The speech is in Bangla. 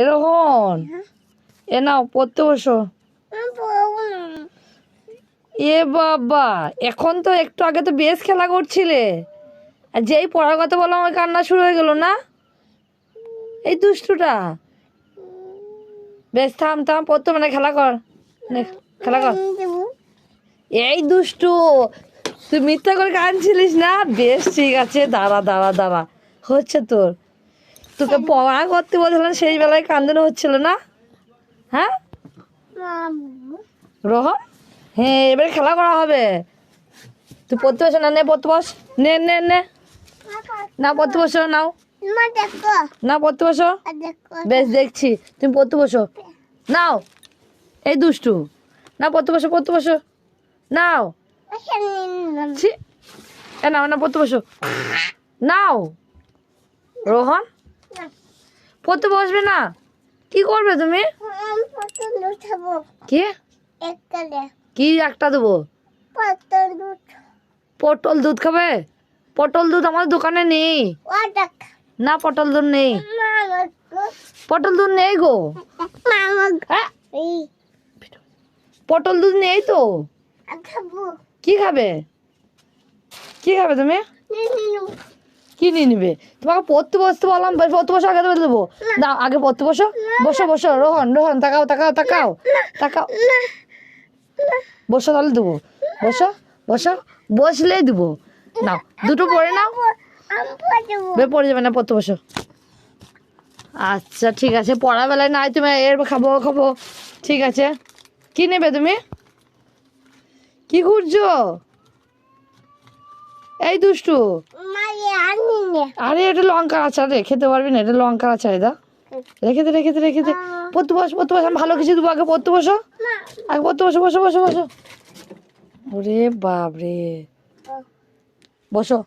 এরকম? এ নাও পড়তে বসো। এ বাবা এখন তো একটু আগে তো বেশ খেলা করছিলে। আর যেই পড়ার কথা বললাম ওই কান্না শুরু হয়ে গেল না? এই দুষ্টুটা। বেশ থাম থাম পড়তে মানে খেলা কর। খেলা কর। এই দুষ্টু তুই মিথ্যা করে কাঁদছিলিস না? বেশ ঠিক আছে দাঁড়া দাঁড়া দাঁড়া। হচ্ছে তোর। তোকে পড়া করতে বলছিলাম, সেই বেলায় কান্দানো হচ্ছিল না? হ্যাঁ? রোহন? হ্যাঁ এবারে খেলা করা হবে। তুই পড়তে বসে না, নে, পড়তে বস। নে নে নে। না, পড়তে বসো, নাও। না, পড়তে বসো। বেশ, দেখছি। তুমি পড়তে বসো। নাও। এই দুষ্টু। না, পড়তে বসো পড়তে বসো। নাও। এ, নাও, না, পড়তে বসো। নাও। রোহন? পড়তে বসবে না? কি করবে তুমি? কি? কি একটা দেবো? পটল দুধ। খাবে? পটল দুধ আমাদের দোকানে নেই। না পটল দুধ নেই। পটল দুধ নেই গো। হ্যাঁ? পটল দুধ নেই তো? কি খাবে? কি খাবে তুমি? কি নিয়ে নিবে? তোমাকে পড়তে বসতে বললাম পড়তে বসো, আগে বলে দেবো। না আগে পড়তে বসো। বসো বসো, রোহন রোহন, তাকাও তাকাও তাকাও তাকাও। বসো, তাহলে দেবো। বসো বসো বসলেই দেবো। নাও দুটো পড়ে নাও। পড়ে যাবে না, পড়তে বসো। আচ্ছা ঠিক আছে, পড়া বেলায় নাই, তুমি এর খাব খাব। ঠিক আছে। কি নেবে তুমি? কি ঘুরছো এই দুষ্টু। আরে এটা লঙ্কার আচার রে খেতে পারবি না এটা লঙ্কার আচার দা রেখে দে রেখে দে রেখে দে। পড়তে বস পড়তে বস আমি ভালো কিছু দেবো আগে পড়তে বসো। আগে পড়তে বসো বসো বসো বসো। ওরে বাপরে। বসো।